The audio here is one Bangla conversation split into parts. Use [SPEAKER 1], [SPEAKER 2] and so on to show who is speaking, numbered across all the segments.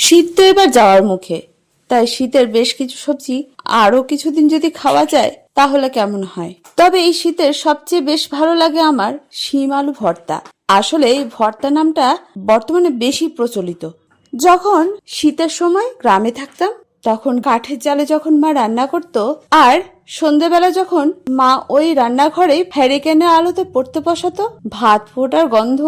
[SPEAKER 1] শীত তো এবার যাওয়ার মুখে। তাই শীতের বেশ কিছু সবজি আরও কিছুদিন যদি খাওয়া যায়, তাহলে কেমন হয়? তবে এই শীতের সবচেয়ে বেশ ভালো লাগে আমার শিম আলু ভর্তা। আসলে এই ভর্তা নামটা বর্তমানে বেশি প্রচলিত। যখন শীতের সময় গ্রামে থাকতাম, তখন কাঠের জালে যখন মা রান্না করত, আর সন্ধেবেলা যখন মা ওই রান্নাঘরে ফ্যারিকেনে আলোতে পড়তে বসাতো, ভাত ফোটার গন্ধ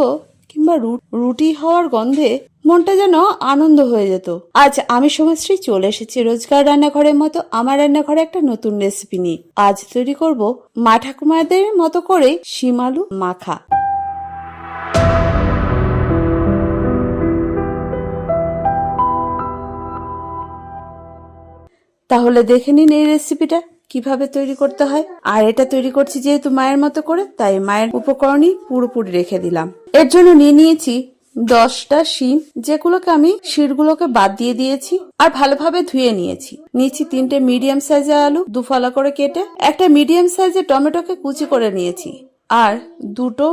[SPEAKER 1] কিংবা রুটি হওয়ার গন্ধে মনটা যেন আনন্দ হয়ে যেত। আজ আমি সমাজশ্রী চলে এসেছি রোজকার রান্নাঘরের মতো আমার রান্নাঘরে একটা নতুন রেসিপি নিয়ে। আজ তৈরি করব মা ঠাকুমাদের মতো করে শিমালু মাখা। তাহলে দেখে নিন এই রেসিপিটা কীভাবে তৈরি করতে হয়? আর এটা তৈরি করছি যেহেতু মায়ের মতো করে, তাই মায়ের উপকরণই পুরোপুরি রেখে দিলাম। এর জন্য নিয়ে নিয়েছি দশটা শিম, যেগুলোকে আমি শিরগুলোকে বাদ দিয়ে দিয়েছি আর ভালোভাবে ধুয়ে নিয়েছি। নিয়েছি তিনটে মিডিয়াম সাইজের আলু, দুফালা করে কেটে একটা মিডিয়াম সাইজের টমেটোকে কুচি করে নিয়েছি। আর দুটো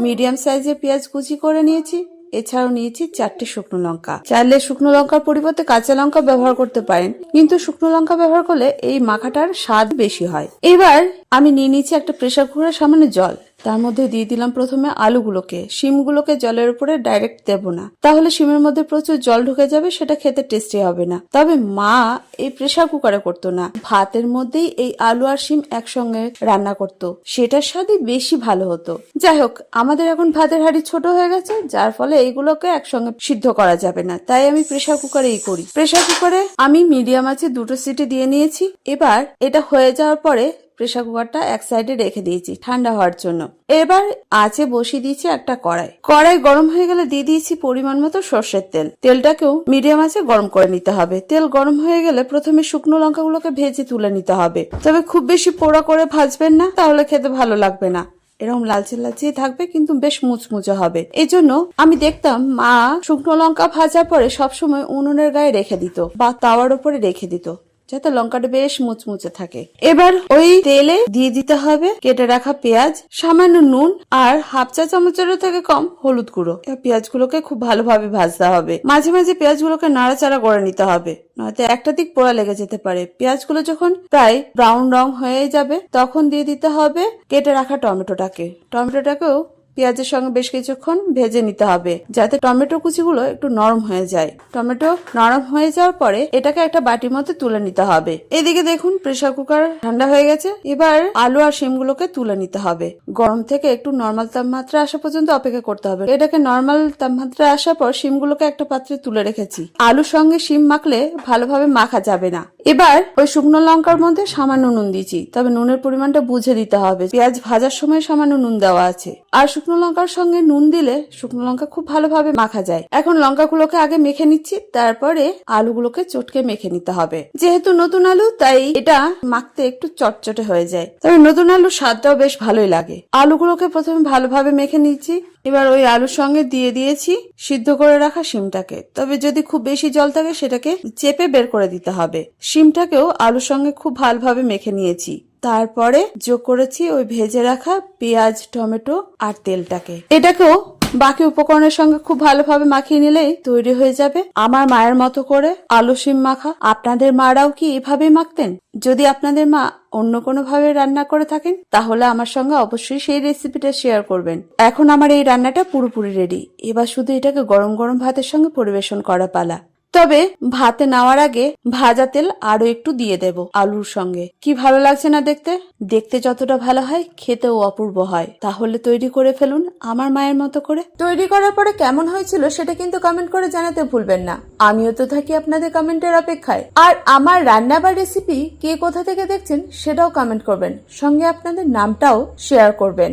[SPEAKER 1] মিডিয়াম সাইজের পেঁয়াজ কুচি করে নিয়েছি। এছাড়াও নিয়েছি চারটি শুকনো লঙ্কা। চাইলে শুকনো লঙ্কার পরিবর্তে কাঁচা লঙ্কা ব্যবহার করতে পারেন, কিন্তু শুকনো লঙ্কা ব্যবহার করলে এই মাখাটার স্বাদ বেশি হয়। এবার আমি নিয়ে নিয়েছি একটা প্রেশার কুকারের সামান্য জল। তার মধ্যে দিয়ে দিলাম প্রথমে আলুগুলোকে। শিমগুলোকে জলের উপরে ডাইরেক্ট দেব না। তাহলে শিমের মধ্যে প্রচুর জল ঢুকে যাবে, সেটা খেতে টেস্টি হবে না। তবে মা এই প্রেসার কুকারে করতো না। ভাতের মধ্যেই এই আলু আর শিম একসঙ্গে রান্না করত। সেটার স্বাদই বেশি ভালো হতো। যাই হোক, আমাদের এখন ভাতের হাঁড়ি ছোট হয়ে গেছে, যার ফলে এইগুলোকে একসঙ্গে সিদ্ধ করা যাবে না। তাই আমি প্রেসার কুকারেই করি। প্রেসার কুকারে আমি মিডিয়াম আছে, দুটো সিটি দিয়ে নিয়েছি। এবার এটা হয়ে যাওয়ার পরে প্রেসার কুকারটা এক সাইডে রেখে দিয়েছি, ঠান্ডা হওয়ার জন্য। এবার আঁচে বসিয়ে দিয়েছি একটা কড়াই। কড়াই গরম হয়ে গেলে দিয়ে দিয়েছি পরিমাণ মতো সর্ষের তেল। তেলটাকেও মিডিয়াম আঁচে গরম করে নিতে হবে। তেল গরম হয়ে গেলে প্রথমে শুকনো লঙ্কাগুলোকে ভেজে তুলে নিতে হবে। তবে খুব বেশি পোড়া করে ভাজবেন না, তাহলে খেতে ভালো লাগবে না। এরকম লালচে লালচে থাকবে, কিন্তু বেশ মুচমুচে হবে। এই জন্য আমি দেখতাম মা শুকনো লঙ্কা ভাজার পরে সবসময় উনুনের গায়ে রেখে দিত বা তাওয়ার উপরে রেখে দিত। যাতে লঙ্কাটা বেশ মুচমুচে থাকে। এবার ওই তেলে দিয়ে দিতে হবে কেটে রাখা পেঁয়াজ, সামান্য নুন আর হাফ চা চামচেরও থেকে কম হলুদ গুঁড়ো। পেঁয়াজগুলোকে খুব ভালোভাবে ভাজতে হবে। মাঝে মাঝে পেঁয়াজগুলোকে নাড়াচাড়া করে নিতে হবে, নয়তো একটা দিক পোড়া লেগে যেতে পারে। পেঁয়াজগুলো যখন প্রায় ব্রাউন রং হয়ে যাবে, তখন দিয়ে দিতে হবে কেটে রাখা টমেটোটাকে। টমেটোটাকেও পেঁয়াজের সঙ্গে বেশ কিছুক্ষণ ভেজে নিতে হবে, যাতে টমেটো কুচিগুলো একটু নরম হয়ে যায়। টমেটো নরম হয়ে যাওয়ার পরে এটাকে একটা বাটির মধ্যে তুলে নিতে হবে। এদিকে দেখুন, প্রেসার কুকার ঠান্ডা হয়ে গেছে। এবার আলু আর শিমগুলোকে তুলে নিতে হবে। গরম থেকে একটু নর্মাল তাপমাত্রা আসা পর্যন্ত অপেক্ষা করতে হবে। এটাকে নর্মাল তাপমাত্রা আসার পর শিমগুলোকে একটা পাত্রে তুলে রেখেছি। আলুর সঙ্গে শিম মাখলে ভালোভাবে মাখা যাবে না। এবার ওই শুকনো লঙ্কার মধ্যে সামান্য নুন দিয়েছি, তবে নুনের পরিমাণটা বুঝে দিতে হবে। পেঁয়াজ ভাজার সময় সামান্য নুন দেওয়া আছে। আর লঙ্কার সঙ্গে নুন দিলে শুকনো লঙ্কা খুব ভালোভাবে মাখা যায়। এখন লঙ্কাগুলোকে আগে মেখে নিচ্ছি, তারপরে আলুগুলোকে চটকে মেখে নিতে হবে। যেহেতু নতুন আলু, তাই এটা মাখতে একটু চটচটে হয়ে যায়। তবে নতুন আলুর স্বাদটাও বেশ ভালোই লাগে। আলুগুলোকে প্রথমে ভালোভাবে মেখে নিচ্ছি এবার ওই আলুর সঙ্গে দিয়ে দিয়েছি সিদ্ধ করে রাখা শিমটাকে। তবে যদি খুব বেশি জল থাকে, সেটাকে চেপে বের করে দিতে হবে। শিমটাকেও আলুর সঙ্গে খুব ভালোভাবে মেখে নিয়েছি। তারপরে যোগ করেছি ওই ভেজে রাখা পেঁয়াজ, টমেটো আর তেলটাকে। এটাকেও বাকি উপকরণের সঙ্গে খুব ভালোভাবে মাখিয়ে নিলেই তৈরি হয়ে যাবে। আমার মায়ের মতো করে আলু সিম মাখা। আপনাদের মারাও কি এভাবেই মাখতেন? যদি আপনাদের মা অন্য কোনো ভাবে রান্না করে থাকেন, তাহলে আমার সঙ্গে অবশ্যই সেই রেসিপিটা শেয়ার করবেন। এখন আমার এই রান্নাটা পুরোপুরি রেডি এবার শুধু এটাকে গরম গরম ভাতের সঙ্গে পরিবেশন করা পালা। তবে ভাতে নেওয়ার আগে ভাজা তেল আরও একটু দিয়ে দেব আলুর সঙ্গে। কি ভালো লাগছে না দেখতে? দেখতে যতটা ভালো হয়, খেতেও অপূর্ব হয়। তাহলে তৈরি করে ফেলুন আমার মায়ের মতো করে। তৈরি করার পরে কেমন হয়েছিল সেটা কিন্তু কমেন্ট করে জানাতে ভুলবেন না। আমিও তো থাকি আপনাদের কমেন্টের অপেক্ষায়। আর আমার রান্না বা রেসিপি কে কোথা থেকে দেখছেন সেটাও কমেন্ট করবেন। সঙ্গে আপনাদের নামটাও শেয়ার করবেন।